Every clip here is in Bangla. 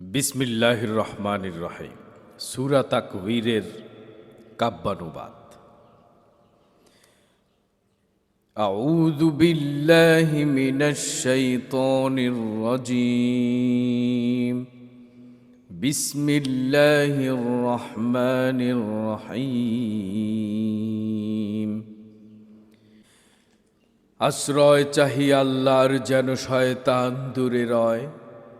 বিসমিল্লাহির রহমানির রহিম সুরা তাকবীরের কাব্যানুবাদ أعوذ بالله من الشيطان الرجيم بسم الله الرحمن الرحيم আশ্রয় চাহি আল্লাহর যেন শয়তান দূরে রয়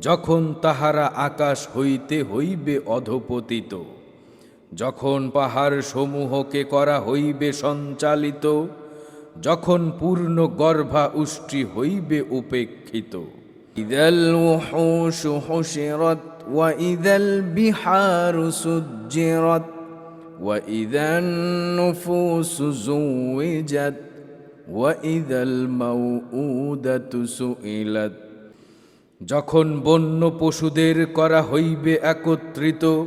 যখন তাহারা আকাশ হইতে হইবে অধপতিত যখন পাহাড় সমূহকে করা হইবে সঞ্চালিত যখন পূর্ণ গর্ভা উষ্টি হইবে উপেক্ষিত ইদাল উহুশ হুশিরত وإذا البحار سجرت وإذا النفوس زوجت وإذا الموءودة سئلت যখন বন্য পশুদের করা হইবে একত্রিত,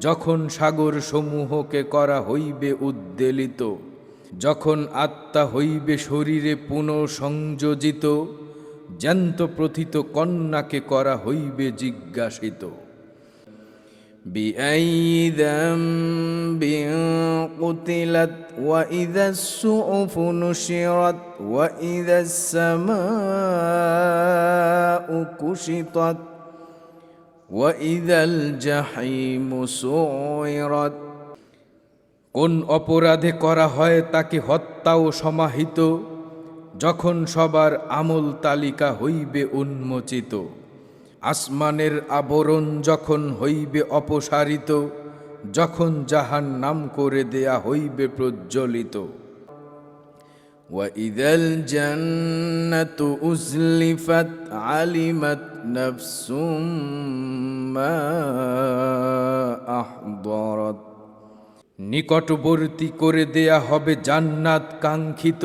যখন সাগর সমূহকে করা হইবে উদ্বেলিত, যখন আত্মা হইবে শরীরে পুনঃসংযোজিত, জ্যান্ত প্রথিত কন্যাকে করা হইবে জিজ্ঞাসিত। بأي ذنب قتلت وإذا السعف نشرت وإذا السماء كشطت وإذا الجحيم سعرت কোন অপরাধে করা হয় তাকে হত্যাও সমাহিত যখন সবার আমল তালিকা হইবে উন্মোচিত আসমানের আবরণ যখন হইবে অপসারিত যখন যাহার নাম করে দেয়া হইবে প্রজ্বলিত وإذا الجنة أزلفت علمت نفس ما أحضرت নিকটবর্তী করে দেয়া হবে জান্নাত কাঙ্ক্ষিত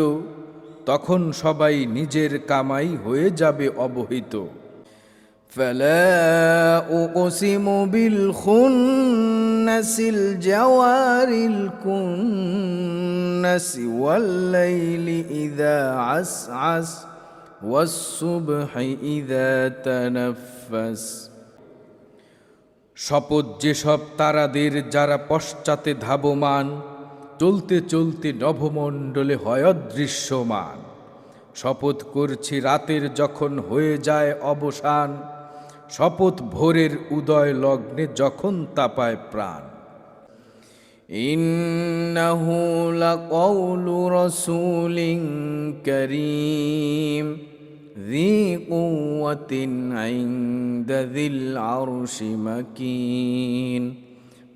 তখন সবাই নিজের কামাই হয়ে যাবে অবহিত فلا أقسم بالخنس الجوار الكنس والليل إذا عسعس والصبح إذا تنفس শপথ যেসব তারাদের যারা পশ্চাতে ধাবমান চলতে চলতে নভমণ্ডলে হয় অদৃশ্যমান শপথ করছি রাতের যখন হয়ে যায় অবসান শপথ ভোরের উদয় লগ্নে যখন তাপায় প্রাণ ইন্নাহু লাকাউলু রাসূলিন কারীম ذي قوة عند ذي العرش مكين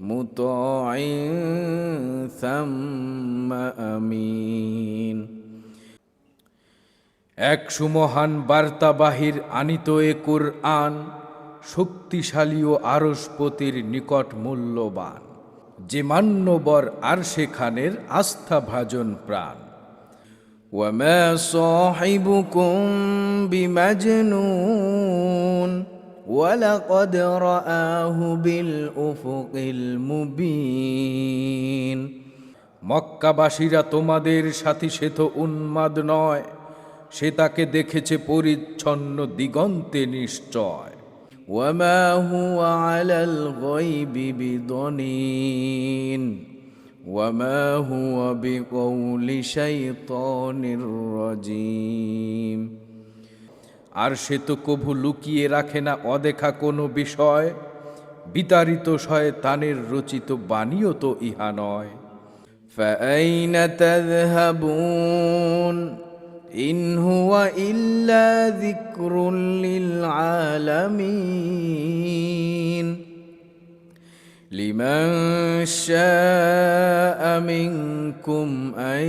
مطاع ثم أمين এক সুমহান বার্তাবাহীর আনিত এ আন শক্তিশালী ও আরসপতির নিকট মূল্যবান যে মান্যবর আর সেখানের আস্থাভাজন প্রাণ وما صاحبكم بمجنون ولقد رآه بالأفق المبين মক্কাবাসীরা তোমাদের সাথী সে তো উন্মাদ নয় সে তাকে দেখেছে পরিচ্ছন্ন দিগন্তে নিশ্চয় وما هو على الغيب بضنين وما هو بقول شيطان رجيم আর সে তো কভু লুকিয়ে রাখে না অদেখা কোনো বিষয় বিতাড়িত শয়তানের রচিত বাণীও তো ইহা নয় فأين تذهبون إن هو إلا ذكر للعالمين لمن شاء منكم أن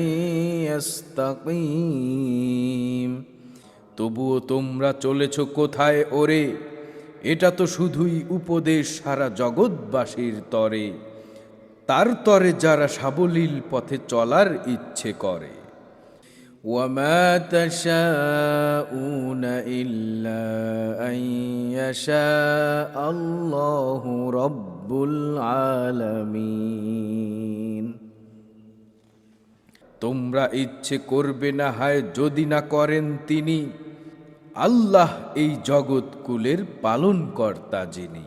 يستقيم তবুও তোমরা চলেছ কোথায় ওরে এটা তো শুধুই উপদেশ সারা জগৎবাসীর তরে তার তরে যারা সাবলীল পথে চলার ইচ্ছে করে وما تشاءون إلا أن يشاء الله رب العالمين তোমরা ইচ্ছে করবে না হায় যদি না করেন তিনি আল্লাহ এই জগৎকুলের পালনকর্তা যিনি